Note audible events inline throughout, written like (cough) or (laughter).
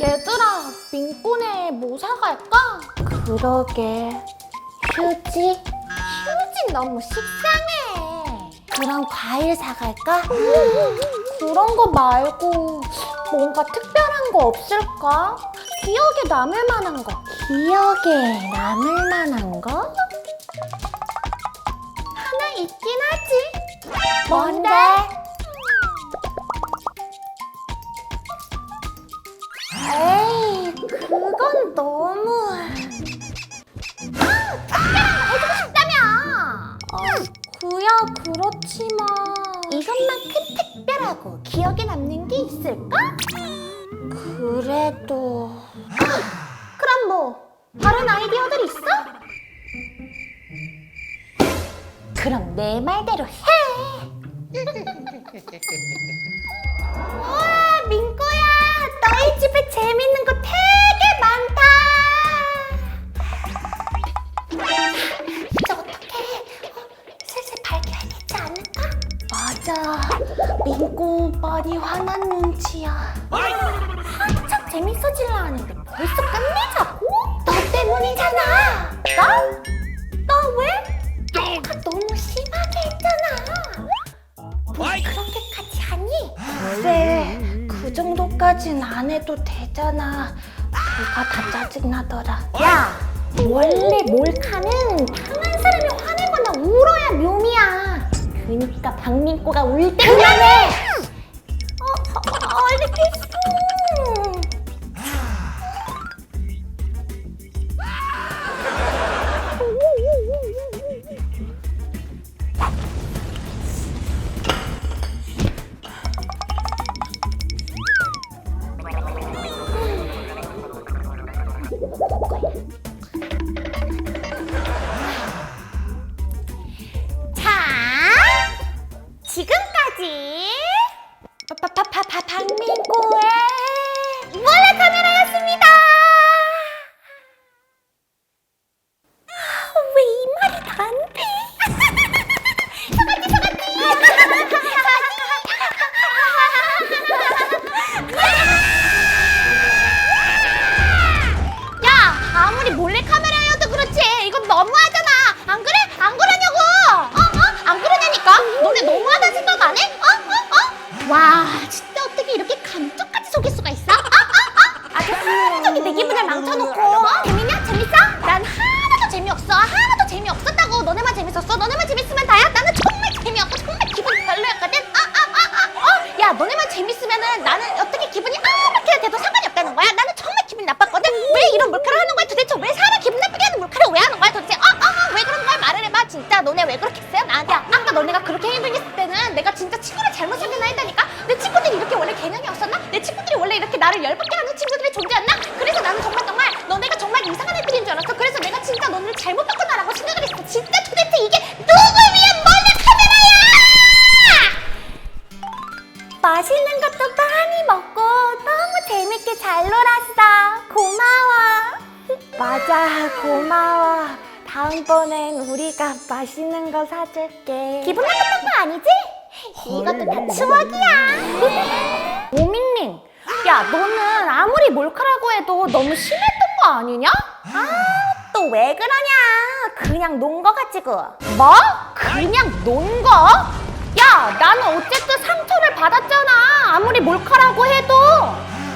얘들아, 민꼬네 뭐 사갈까? 그러게. 휴지? 휴지 너무 식상해. 그럼 과일 사갈까? 그런 거 말고 뭔가 특별한 거 없을까? 기억에 남을 만한 거. 기억에 남을 만한 거? 하나 있긴 하지. 뭔데? 그건 너무. 아, 특별한 거 해주고 싶다며! 어, 그야 그렇지만. 이것만큼 특별하고 기억에 남는 게 있을까? 그래도. 아, 그럼 뭐, 다른 아이디어들 있어? 그럼 내 말대로 해! (laughs) 우와, 민꼬야! 너희 집에 재밌는 눈치야. 한참 재밌어질라 하는데 벌써 끝내자고? 너 때문이잖아! 나? 나 왜? 내가 너무 심하게 했잖아! 뭐 그렇게까지 하니? 그래 그 정도까진 안 해도 되잖아 누가 다 짜증나더라 야 원래 몰카는 당한 사람이 화내거나 울어야 묘미야 그니까 박민꼬가 울 때 그만해 かわいい。 내 친구들이 원래 이렇게 나를 열받게 하는 친구들이 존재였나? 그래서 나는 정말 정말 너네가 정말 이상한 애들인 줄 알았어. 그래서 내가 진짜 너네를 잘못 봤구나라고 생각을 했어. 진짜 도대체 이게 누굴 위한 몰래 카메라야! 맛있는 것도 많이 먹고 너무 재밌게 잘 놀았어. 고마워. (laughs) 맞아, 고마워. 다음번엔 우리가 맛있는 거 사줄게. 기분 나빴던 거 아니지? 이것도 다 추억이야. (laughs) 오밍밍, 야, 너는 아무리 몰카라고 해도 너무 심했던 거 아니냐? 아, 또 왜 그러냐? 그냥 논 거 가지고. 뭐? 그냥 논 거? 야, 나는 어쨌든 상처를 받았잖아. 아무리 몰카라고 해도.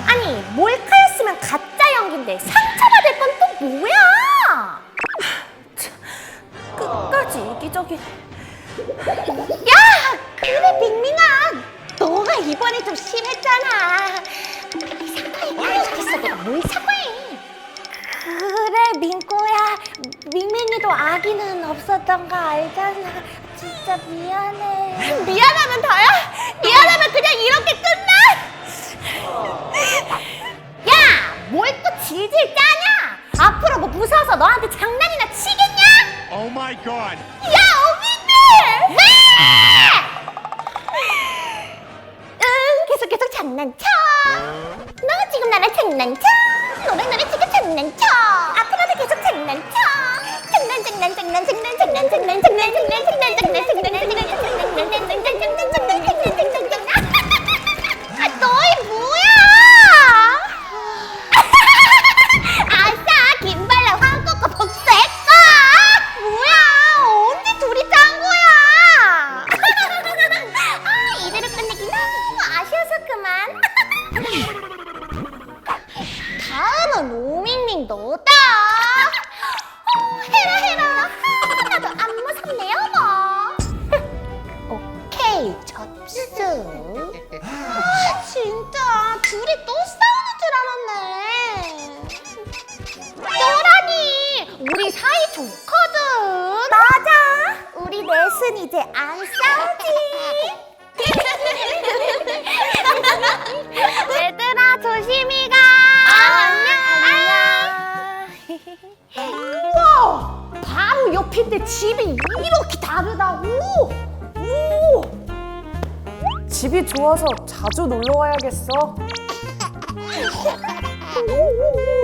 아니, 몰카였으면 가짜 연기인데 상처 받을 건또 뭐야? 끝까지 이기적인. 야, 아기는 없었던 거 알잖아 진짜 미안해 미안하면 다야? ตุ้ยบู 아, 진짜 둘이 또 싸우는 줄 알았네. 또라니 우리 사이 좋거든. 맞아. 우리 넷은 이제 안 싸우지. (laughs) 얘들아 조심히 가. 안녕. 우와, 바로 옆인데 집이 이렇게 다르다고? 오. 집이 좋아서 자주 놀러 와야겠어. (laughs)